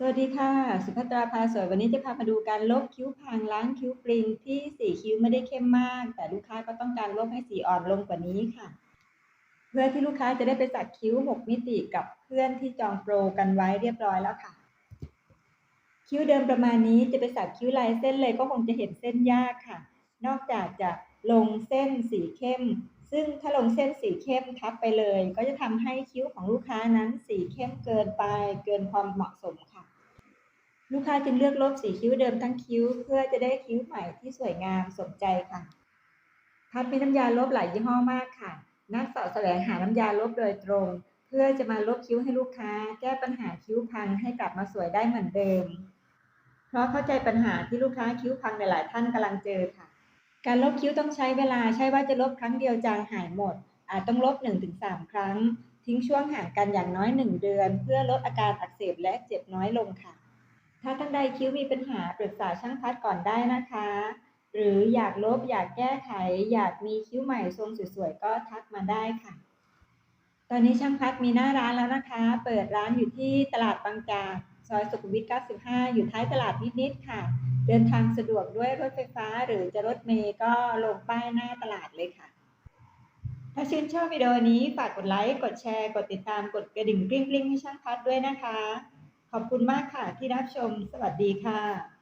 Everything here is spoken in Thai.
สวัสดีค่ะ สุภัตราพาสวยวันนี้จะพามาดูการลบคิ้วพรางล้างคิ้วปริงที่สีคิ้วไม่ได้เข้มมาก แต่ลูกค้าก็ต้องการลบให้สีอ่อนลงกว่านี้ค่ะ เพื่อที่ลูกค้าจะได้ไปสักคิ้ว 6 มิติกับเพื่อนที่จองโปรกันไว้เรียบร้อยแล้วค่ะ คิ้วเดิมประมาณนี้จะไปสักคิ้วลายเส้นเลยก็คงจะเห็นเส้นยากค่ะ นอกจากจะลงเส้นสีเข้ม ซึ่งถ้าลงเส้นสีเข้มทับไปเลย ก็จะทำให้คิ้วของลูกค้านั้นสีเข้มเกินไปเกินความเหมาะสมค่ะ ลูกค้าจึงเลือกลบสีคิ้วเดิมทั้งคิ้ว เพื่อจะได้คิ้วใหม่ที่สวยงามสมใจค่ะพัดมีน้ำยาลบหลายยี่ห้อมากค่ะ นักเสาะแสวงหาน้ำยาลบโดยตรง เพื่อจะมาลบคิ้วให้ลูกค้า แก้ปัญหาคิ้วพังให้กลับมาสวยได้เหมือนเดิม เพราะเข้าใจปัญหาที่ลูกค้าคิ้วพังหลายท่านกำลังเจอค่ะ การลบคิ้วต้องใช้เวลาใช่ว่าจะลบครั้งเดียวจางหายหมด อาจต้องลบ 1-3 ครั้ง ทิ้งช่วงห่างกันอย่างน้อย 1 เดือน เพื่อลดอาการอักเสบและเจ็บน้อยลงค่ะ ถ้าท่านใดคิ้วมีปัญหาปรึกษาช่างพัดก่อนได้นะคะ หรืออยากลบอยากแก้ไข อยากมีคิ้วใหม่ทรงสวยๆก็ทักมาได้ค่ะ ตอนนี้ช่างพัดมีหน้าร้านแล้วนะคะ เปิดร้านอยู่ที่ตลาดบางจาก ซอยสุขุมวิท 95 อยู่ท้ายตลาดนิดๆค่ะ เดินทางสะดวกด้วยรถไฟฟ้าหรือจะรถเมย์ก็ลงป้ายหน้าตลาดเลยค่ะ ถ้าชื่นชอบวิดีโอนี้ฝากกดไลค์ กดแชร์ กดติดตาม กดกระดิ่งกริ๊งๆให้ช่างพัดด้วยนะคะ ขอบคุณมากค่ะที่รับชม สวัสดีค่ะ